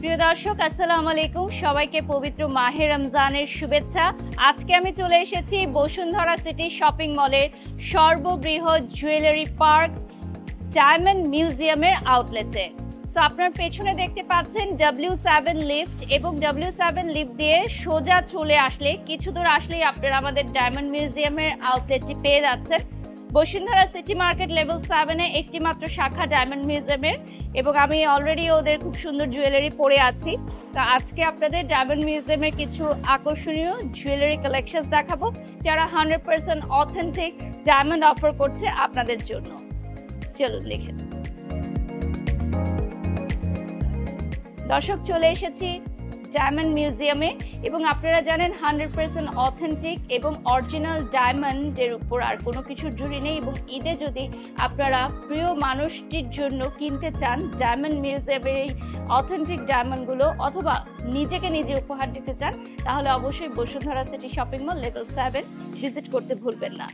প্রিয় দর্শক, আসসালামু আলাইকুম। সবাইকে পবিত্র মাহে রমজানের শুভেচ্ছা। আজকে আমি চলে এসেছি বসুন্ধরা সিটি শপিং মলের সর্ববৃহৎ জুয়েলারি পার্ক ডায়মন্ড মিউজিয়ামের আউটলেটে। সো আপনার পেছনে দেখতে পাচ্ছেন ডাব্লিউ সেভেন লিফট এবং ডাব্লিউ সেভেন লিফট দিয়ে সোজা চলে আসলে, কিছু দূর আসলেই আপনারা আমাদের ডায়মন্ড মিউজিয়ামের আউটলেটটি পেয়ে যাচ্ছেন। বসুন্ধরা সিটি মার্কেট লেভেল সেভেনে একটি মাত্র শাখা ডায়মন্ড মিউজিয়ামের, এবং আমি অলরেডি ওদের খুব সুন্দর জুয়েলারি পরে আছি। তো আজকে আপনাদের ডায়মন্ড মিউজিয়ামের কিছু আকর্ষণীয় জুয়েলারি কালেকশন দেখাবো, যারা hundred percent authentic diamond offer করছে আপনাদের জন্য। চলুন লিখে দর্শক, চলে এসেছি ডায়মন্ড মিউজিয়ামে এবং আপনারা জানেন হান্ড্রেড পার্সেন্ট অথেন্টিক এবং অরিজিনাল ডায়মন্ডের উপর আর কোনো কিছু জুড়ি নেই, এবং ঈদে যদি আপনারা প্রিয় মানুষটির জন্য কিনতে চান ডায়মন্ড মিউজিয়ামের এই অথেন্টিক ডায়মন্ডগুলো অথবা নিজেকে নিজে উপহার দিতে চান, তাহলে অবশ্যই Bashundhara city shopping mall, level seven, visit করতে ভুলবেন না।